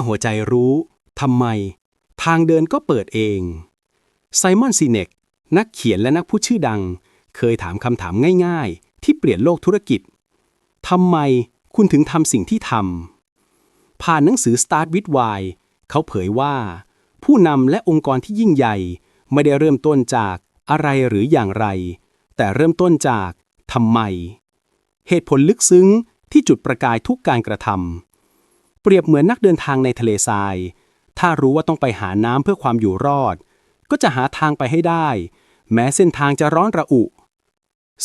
อหัวใจรู้ทำไม ทางเดินก็เปิดเอง ไซมอนซีเนกนักเขียนและนักพูดชื่อดัง เคยถามคำถามง่าย ๆ ที่เปลี่ยนโลกธุรกิจทำไมคุณถึงทำสิ่งที่ทำผ่านหนังสือ Start with Why เขาเผยว่า ผู้นำและองค์กรที่ยิ่งใหญ่ ไม่ได้เริ่มต้นจากอะไรหรืออย่างไร แต่เริ่มต้นจากทำไม เหตุผลลึกซึ้งที่จุดประกายทุกการกระทำ เปรียบเหมือนนักเดินทางในทะเลทราย ถ้ารู้ว่าต้องไปหาน้ำเพื่อความอยู่รอด ก็จะหาทางไปให้ได้ แม้เส้นทางจะร้อนระอุ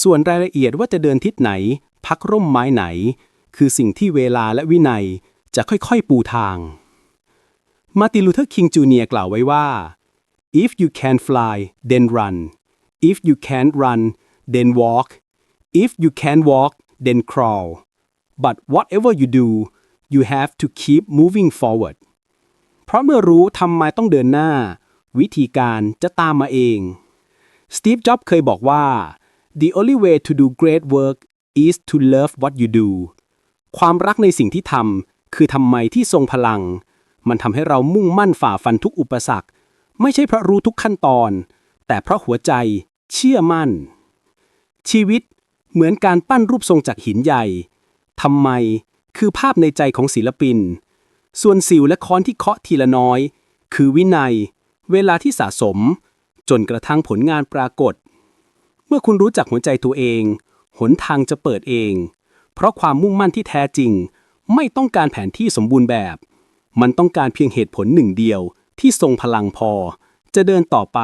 ส่วนรายละเอียดว่าจะเดินทิศไหน พักร่มไม้ไหน คือสิ่งที่เวลาและวินัยจะค่อยๆปูทาง มาติลูเทอร์คิงจูเนียร์กล่าวไว้ว่า if you can fly then run if you can't run then walk if you can walk then crawl but whatever you do you have to keep moving forward เพราะเมื่อรู้ทำไมต้องเดินหน้า วิธีการจะตามมาเอง สตีฟ จ็อบส์เคยบอกว่า the only way to do great work is to love what you do ความรักในสิ่งที่ทำคือทำไมที่ทรงพลัง มันทำให้เรามุ่งมั่นฝ่าฟันทุกอุปสรรค ไม่ใช่เพราะรู้ทุกขั้นตอน แต่เพราะหัวใจเชื่อมั่น ชีวิตเหมือนการปั้นรูปทรงจากหินใหญ่ทำไม คือภาพในใจของศิลปิน ส่วนสิวและค้อนที่เคาะทีละน้อย คือวินัย เวลาที่สะสม จนกระทั่งผลงานปรากฏ เมื่อคุณรู้จักหัวใจตัวเอง หนทางจะเปิดเอง เพราะความมุ่งมั่นที่แท้จริง ไม่ต้องการแผนที่สมบูรณ์แบบ มันต้องการเพียงเหตุผลหนึ่งเดียวที่ทรงพลังพอ จะเดินต่อไป